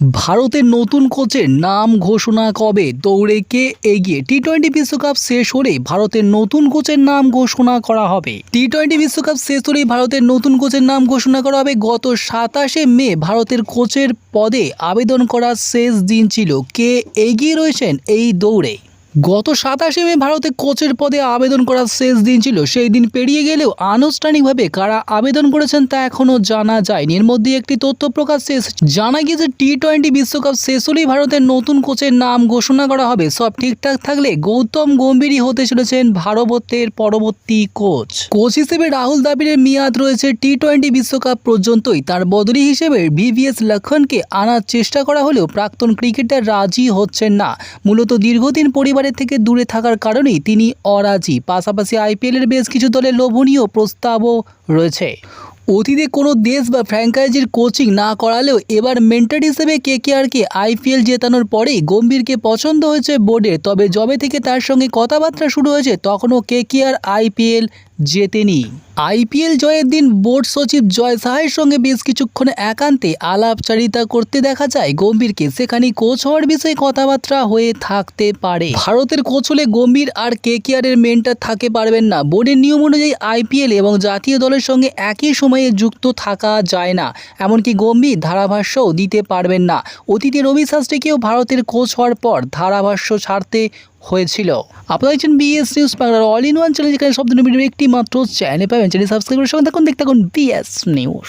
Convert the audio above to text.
ভারতের নতুন কোচের নাম ঘোষণা কবে? দৌড়ে কে এগিয়ে? টি টোয়েন্টি বিশ্বকাপ শেষ হলে ভারতের নতুন কোচের নাম ঘোষণা করা হবে। টি টোয়েন্টি বিশ্বকাপ শেষ হলেই ভারতের নতুন কোচের নাম ঘোষণা করা হবে। গত সাতাশে মে ভারতের কোচের পদে আবেদন করার শেষ দিন ছিল। কে এগিয়ে রয়েছেন এই দৌড়ে? গত সাতাশে মে ভারতে কোচের পদে আবেদন করার শেষ দিন ছিল। সেই দিন পেরিয়ে গেলেও আনুষ্ঠানিকভাবে কারা আবেদন করেছেন তা এখনও জানা যায়নি। এর মধ্যে একটি তথ্য প্রকাশ শেষ জানা গিয়েছে টি টোয়েন্টি বিশ্বকাপ শেষ হলেই ভারতের নতুন কোচের নাম ঘোষণা করা হবে। সব ঠিকঠাক থাকলে গৌতম গম্ভীরই হতে চলেছেন ভারতের পরবর্তী কোচ। কোচ হিসেবে রাহুল দ্রাবিড়ের মেয়াদ রয়েছে টি টোয়েন্টি বিশ্বকাপ পর্যন্তই। তার বদলি হিসেবে ভিভিএস লক্ষণকে আনার চেষ্টা করা হলেও প্রাক্তন ক্রিকেটার রাজি হচ্ছেন না। মূলত দীর্ঘদিন পরিবারের থেকে দূরে থাকার কারণেই তিনি অরাজি। পাশাপাশি আইপিএলের বেশ কিছু দলে লোভনীয় প্রস্তাবও রয়েছে। অতীতে কোনো দেশ বা ফ্র্যাঞ্চাইজির কোচিং না করালেও এবার মেন্টার হিসেবে কে কেআরকে আইপিএল জেতানোর পরেই গম্ভীরকে পছন্দ হয়েছে বোর্ডের। তবে জবে থেকে তার সঙ্গে কথাবার্তা শুরু হয়েছে, তখনও কে কেআর আইপিএল জেতেনি। আইপিএল জয়ের দিন বোর্ড সচিব জয় সাহায়ের সঙ্গে বেশ কিছুক্ষণ একান্তে আলাপচারিতা করতে দেখা যায়, গম্ভীরকে সেখানে কোচ হওয়ার বিষয়ে কথাবার্তা হয়ে থাকতে পারে। ভারতের কোচ হলে গম্ভীর আর কেকেআরের মেন্টার থাকে পারবেন না। বোর্ডের নিয়ম অনুযায়ী আইপিএল এবং জাতীয় দলের সঙ্গে একই সময়ে যুক্ত থাকা যায় না। এমনকি গম্ভীর ধারাভাষ্যও দিতে পারবেন না। অতীতে রবি শাস্ত্রীকেও ভারতের কোচ হওয়ার পর ধারাভাষ্য ছাড়তে হয়েছিল। আপনারা দেখছেন বিএস নিউজ বাংলার অল ইন ওয়ান চ্যানেল যেখানে সব দিনের ভিডিও একটি মাত্র চ্যানেল পাবেন। চ্যানেল সাবস্ক্রাইব করে সঙ্গে থাকুন, দেখতে থাকুন বিএস নিউজ